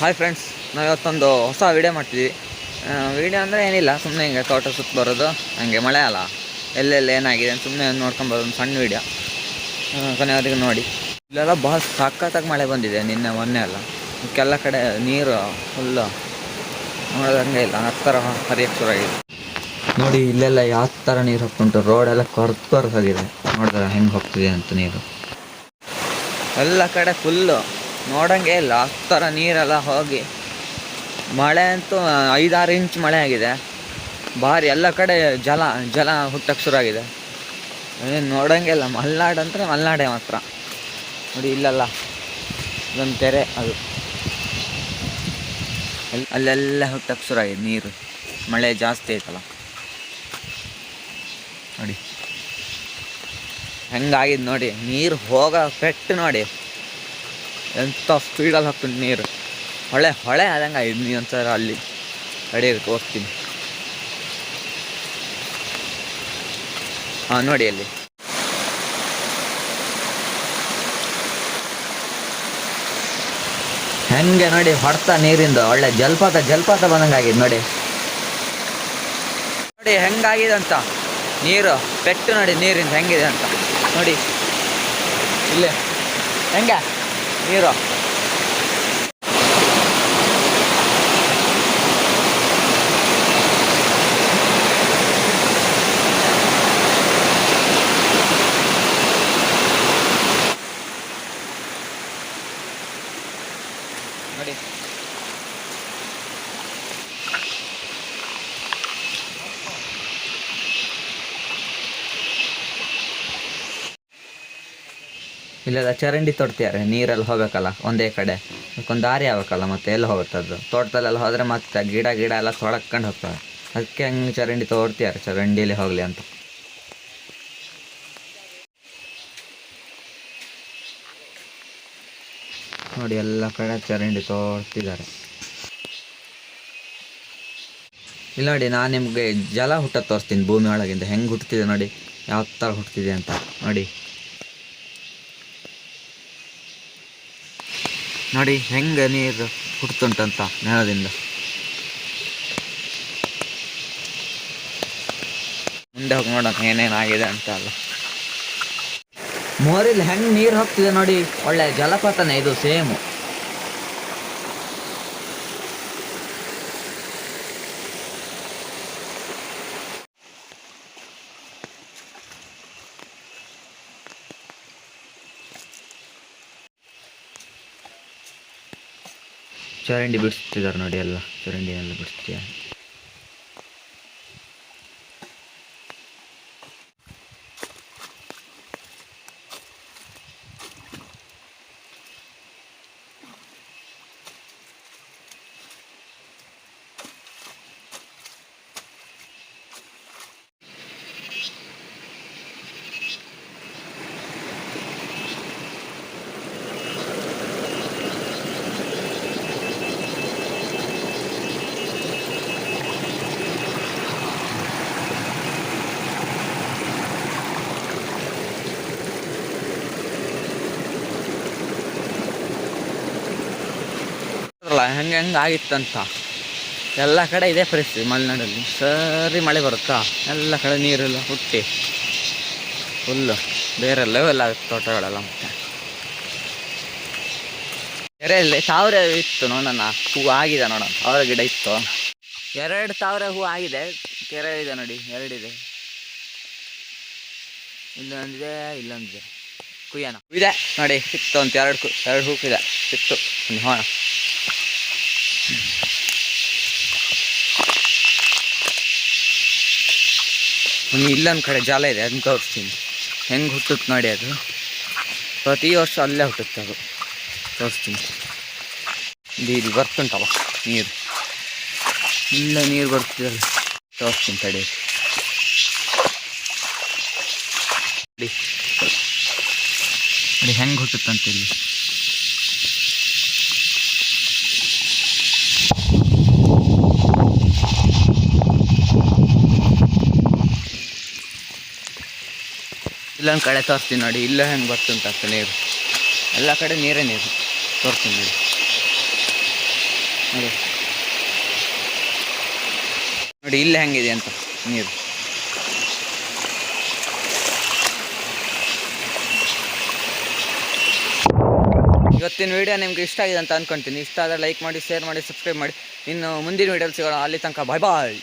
Hi friends ನಾವು ಇವತ್ತೊಂದು ಹೊಸ ವಿಡಿಯೋ ಮಾಡ್ತೀವಿ ವಿಡಿಯೋ ಅಂದರೆ ಏನಿಲ್ಲ ಸುಮ್ಮನೆ ಹಿಂಗೆ ತೋಟ ಸುತ್ತ ಬರೋದು, ಹಂಗೆ ಮಳೆ ಅಲ್ಲ. ಎಲ್ಲೆಲ್ಲಿ ಏನಾಗಿದೆ ಸುಮ್ಮನೆ ನೋಡ್ಕೊಂಬರೋದು, ಒಂದು ಸಣ್ಣ ವಿಡಿಯೋ ಕೊನೆಯವರೆಗೆ ನೋಡಿ. ಇಲ್ಲೆಲ್ಲ ಭಾಳ ಸಖತ್ತಾಗಿ ಮಳೆ ಬಂದಿದೆ, ನಿನ್ನೆ, ಮೊನ್ನೆ ಅಲ್ಲ ಕೆಲ ಕಡೆ ನೀರು ಫುಲ್ಲು ನೋಡೋದಂಗೆ ಇಲ್ಲ ಆ ಥರ ಹರಿಯಕ್ಕೆ ನೋಡಿ, ಇಲ್ಲೆಲ್ಲ ಯಾವ ಥರ ನೀರು ಹೋಗ್ತುಂಟು ರೋಡೆಲ್ಲ ಕೊರ್ದು ಹೋಗಿದೆ ನೋಡಿದ್ರೆ, ಹೆಂಗೆ ಹೋಗ್ತಿದೆ ಅಂತ ನೀರು. ಎಲ್ಲ ಕಡೆ ಫುಲ್ಲು ನೋಡಂಗೆ ಇಲ್ಲ, ಆ ನೀರೆಲ್ಲ ಹೋಗಿ. ಮಳೆ ಅಂತೂ ಐದಾರು ಇಂಚ್ ಮಳೆ ಆಗಿದೆ. ಭಾರಿ, ಎಲ್ಲ ಕಡೆ ಜಲ ಜಲ ಹುಟ್ಟಕ್ಕೆ ಆಗಿದೆ ಏನು ನೋಡಂಗೆ ಇಲ್ಲ, ಮಲ್ನಾಡು ಅಂದರೆ ಮಲ್ನಾಡೆ ಮಾತ್ರ. ನೋಡಿ, ಇಲ್ಲಲ್ಲ. ಇದೊಂದು ತೆರೆ, ಅದು. ಅಲ್ಲಿ ಅಲ್ಲೆಲ್ಲ ಹುಟ್ಟಕ್ಕೆ ಆಗಿದೆ ನೀರು. ಮಳೆ ಜಾಸ್ತಿ ಐತಲ್ಲ. ನೋಡಿ. ಹೆಂಗಾಗಿದೆ ನೋಡಿ, ನೀರು ಹೋಗೋ ಪೆಟ್ಟು ನೋಡಿ. ಎಂಥ ಸ್ಪೀಡಲ್ಲಿ ಹಾಕ್ತೀನಿ ನೀರು. ಹೊಳೆ ಹೊಳೆ ಆದಂಗೆ ನೀ ನೀರು ಒಂಥರ ಅಲ್ಲಿ. ತಡೀರಿ ಹೋಗ್ತೀನಿ. ಹಾಂ, ನೋಡಿ ಅಲ್ಲಿ. ಹೆಂಗೆ ನೋಡಿ ಹೊಡ್ತಾ ನೀರಿಂದ, ಒಳ್ಳೆ ಜಲಪಾತ ಜಲಪಾತ ಬಂದಂಗೆ ಆಗಿದೆ ನೋಡಿ. ನೋಡಿ ಹೆಂಗಾಗಿದೆ ಅಂತ. ನೀರು, ಪೆಟ್ಟು ನೋಡಿ ನೀರಿಂದ ಹೆಂಗಿದೆ ಅಂತ. ನೋಡಿ. ಇಲ್ಲೇ. ಹೆಂಗೆ? ನೀರು ನೋಡಿ ಇಲ್ಲೆಲ್ಲ ಚರಂಡಿ ತೊಡ್ತಿದ್ದಾರೆ ನೀರಲ್ಲಿ ಹೋಗ್ಬೇಕಲ್ಲ, ಒಂದೇ ಕಡೆ. ಒಂದು ದಾರಿ ಆಗ್ಬೇಕಲ್ಲ ಮತ್ತೆ ಎಲ್ಲಿ ಅದು ತೋಟದಲ್ಲೆಲ್ಲ ಹೋದರೆ ಮತ್ತೆ ಗಿಡ ಗಿಡ ಎಲ್ಲ ತೊಳಕೊಂಡು ಹೋಗ್ತವೆ. ಅದಕ್ಕೆ ಹಂಗೆ ಚರಂಡಿ ತೋಡ್ತಿದ್ದಾರೆ ಚರಂಡಿಲಿ ಹೋಗಲಿ ಅಂತ. ನೋಡಿ, ಎಲ್ಲ ಕಡೆ ಚರಂಡಿ ತೋಡ್ತಿದ್ದಾರೆ. ಇಲ್ಲ ನೋಡಿ, ನಾನು ನಿಮಗೆ ಜಲ ಹುಟ್ಟ ತೋರಿಸ್ತೀನಿ ಭೂಮಿ ಒಳಗಿಂದ. ಹೆಂಗೆ ಹುಟ್ಟುತ್ತಿದೆ ನೋಡಿ, ಯಾವ ಥರ ಹುಟ್ಟುತ್ತಿದೆ ಅಂತ. ನೋಡಿ. ನೋಡಿ, ಹೆಂಗೆ ನೀರು ಹುಟ್ಟುತ್ತುಂಟಂತ ನೆಲದಿಂದ. ಮುಂದೆ ಹೋಗಿ ನೋಡೋಣ ಏನೇನಾಗಿದೆ ಅಂತ ಅಲ್ಲ ಮೋರಿಲ್ ಹೆಂಗೆ ನೀರು ಹೋಗ್ತಿದೆ ನೋಡಿ, ಒಳ್ಳೆ ಜಲಪಾತನೇ ಇದು, ಸೇಮು. ಚರಂಡಿ ಬಿಡಿಸ್ತಿದ್ದಾರೆ ನೋಡಿ ಎಲ್ಲ. ಚರಂಡಿ ಎಲ್ಲ ಹೆಂಗೆ ಹೆಂಗೆ ಆಗಿತ್ತಂತ? ಎಲ್ಲ ಕಡೆ ಇದೇ ಪರಿಸ್ಥಿತಿ ಮಲೆನಾಡಲ್ಲಿ. ಸರಿ ಮಳೆ ಬರುತ್ತಾ? ಎಲ್ಲ ಕಡೆ ನೀರೆಲ್ಲ ಹುಟ್ಟಿ. ಫುಲ್ಲು ಬೇರೆ ಲೆವೆಲ್ ಆಗುತ್ತೆ ತೋಟಗಳೆಲ್ಲ ಮತ್ತೆ. ಎರೆಯಲ್ಲಿ ಸಾವಿರ ಇತ್ತು ನೋಡೋಣ ಹೂ ಆಗಿದೆ ನೋಡೋಣ ಸಾವಿರ ಗಿಡ ಇತ್ತು. ಎರಡು ಸಾವಿರ ಹೂ ಆಗಿದೆ. ಕೆರೆ ಇದೆ ನೋಡಿ. ಎರಡಿದೆ ಇಲ್ಲೊಂದಿದೆ ಇಲ್ಲೊಂದಿದೆ ಕುಯ್ಯೋಣ. ಇದೆ ನೋಡಿ. ಸಿಕ್ತು ಅಂತ. ಎರಡು ಎರಡು ಹೂಕಿದೆ ಸಿಕ್ತು. ಹೋಣ ಇಲ್ಲೊಂದು ಕಡೆ ಜಾಲ ಇದೆ ಅದನ್ನ ತೋರಿಸ್ತೀನಿ. ಹೆಂಗೆ ಹುಟ್ಟುತ್ತೆ ನೋಡಿ ಅದು. ಪ್ರತಿ ವರ್ಷ ಅಲ್ಲೇ ಹುಟ್ಟುತ್ತೆ ಅದು. ತೋರಿಸ್ತೀನಿ. ಇದು ಇಲ್ಲಿ ಬರ್ತುಂಟಲ್ಲ ನೀರು. ಇಲ್ಲ ನೀರು ಬರ್ತಿದಲ್ಲ ತೋರಿಸ್ತೀನಿ ತಡಿ. ಹೆಂಗೆ ಹುಟ್ಟುತ್ತಂತ ಇಲ್ಲಿ ಇಲ್ಲೊಂದು ಕಡೆ ತೋರಿಸ್ತೀನಿ ನೋಡಿ, ಇಲ್ಲ ಹೆಂಗೆ ಬರ್ತಂತ ನೀರು. ಎಲ್ಲ ಕಡೆ ನೀರೇ ನೀರು. ತೋರಿಸ್ತೀನಿ ನೋಡಿ. ನೋಡಿ. ನೋಡಿ, ಇಲ್ಲೇ ಹೆಂಗಿದೆ ಅಂತ ನೀರು. ಇವತ್ತಿನ ವಿಡಿಯೋ ನಿಮ್ಗೆ ಇಷ್ಟ ಆಗಿದೆ ಅಂತ ಅನ್ಕೊಂತೀನಿ. ಇಷ್ಟ ಆದರೆ ಲೈಕ್ ಮಾಡಿ ಶೇರ್ ಮಾಡಿ ಸಬ್ಸ್ಕ್ರೈಬ್ ಮಾಡಿ. ಇನ್ನು ಮುಂದಿನ ವಿಡಿಯೋಲಿ ಸಿಗೋಣ. ಅಲ್ಲಿ ತನಕ ಬಾಯ್ ಬಾಯ್